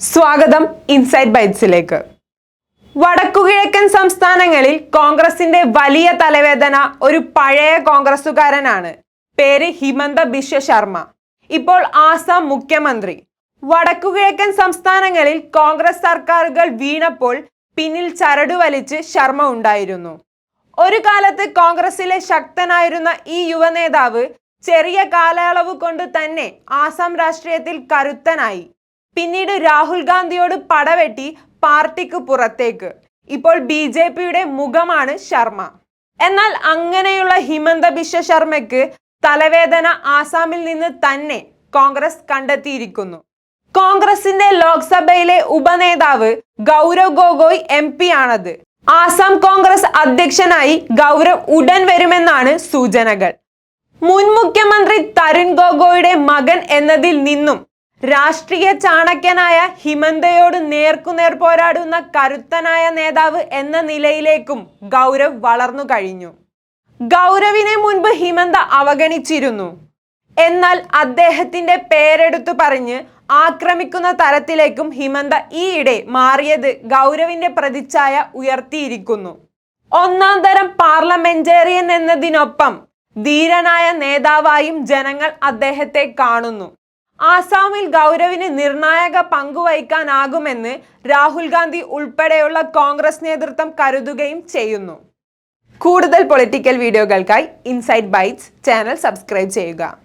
സ്വാഗതം ഇൻസൈറ്റ് ബൈറ്റ്സിലേക്ക് വടക്കുകിഴക്കൻ സംസ്ഥാനങ്ങളിൽ കോൺഗ്രസിന്റെ വലിയ തലവേദന ഒരു പഴയ കോൺഗ്രസുകാരനാണ്. പേര് ഹിമന്ത ബിശ്വ ശർമ്മ. ഇപ്പോൾ ആസാം മുഖ്യമന്ത്രി. വടക്കുകിഴക്കൻ സംസ്ഥാനങ്ങളിൽ കോൺഗ്രസ് സർക്കാരുകൾ വീണപ്പോൾ പിന്നിൽ ചരടു വലിച്ച് ശർമ്മ ഉണ്ടായിരുന്നു. ഒരു കാലത്ത് കോൺഗ്രസിലെ ശക്തനായിരുന്ന ഈ യുവനേതാവ് ചെറിയ കാലയളവ് കൊണ്ട് തന്നെ ആസാം രാഷ്ട്രീയത്തിൽ കരുത്തനായി. പിന്നീട് രാഹുൽ ഗാന്ധിയോട് പടവെട്ടി പാർട്ടിക്ക് പുറത്തേക്ക്. ഇപ്പോൾ ബി ജെ പിയുടെ മുഖമാണ് ശർമ്മ. എന്നാൽ അങ്ങനെയുള്ള ഹിമന്ത ബിശ്വ ശർമ്മയ്ക്ക് തലവേദന ആസാമിൽ നിന്ന് തന്നെ കോൺഗ്രസ് കണ്ടെത്തിയിരിക്കുന്നു. കോൺഗ്രസിന്റെ ലോക്സഭയിലെ ഉപനേതാവ് ഗൗരവ് ഗൊഗോയ് എം പി ആണത്. ആസാം കോൺഗ്രസ് അധ്യക്ഷനായി ഗൗരവ് ഉടൻ വരുമെന്നാണ് സൂചനകൾ. മുൻ മുഖ്യമന്ത്രി തരുൺ ഗോഗോയുടെ മകൻ എന്നതിൽ നിന്നും രാഷ്ട്രീയ ചാണക്യനായ ഹിമന്തയോട് നേർക്കുനേർ പോരാടുന്ന കരുത്തനായ നേതാവ് എന്ന നിലയിലേക്കും ഗൗരവ് വളർന്നു കഴിഞ്ഞു. ഗൗരവിനെ മുൻപ് ഹിമന്ത അവഗണിച്ചിരുന്നു. എന്നാൽ അദ്ദേഹത്തിന്റെ പേരെടുത്തു പറഞ്ഞ് ആക്രമിക്കുന്ന തരത്തിലേക്കും ഹിമന്ത ഈയിടെ മാറിയത് ഗൗരവിന്റെ പ്രതിച്ഛായ ഉയർത്തിയിരിക്കുന്നു. ഒന്നാം തരം പാർലമെന്റേറിയൻ എന്നതിനൊപ്പം ധീരനായ നേതാവായും ജനങ്ങൾ അദ്ദേഹത്തെ കാണുന്നു. ആസാമിൽ ഗൗരവിന് നിർണായക പങ്കുവഹിക്കാനാകുമെന്ന് രാഹുൽ ഗാന്ധി ഉൾപ്പെടെയുള്ള കോൺഗ്രസ് നേതൃത്വം കരുതുകയും ചെയ്യുന്നു. കൂടുതൽ പൊളിറ്റിക്കൽ വീഡിയോകൾക്കായി ഇൻസൈറ്റ് ബൈറ്റ്സ് ചാനൽ സബ്സ്ക്രൈബ് ചെയ്യുക.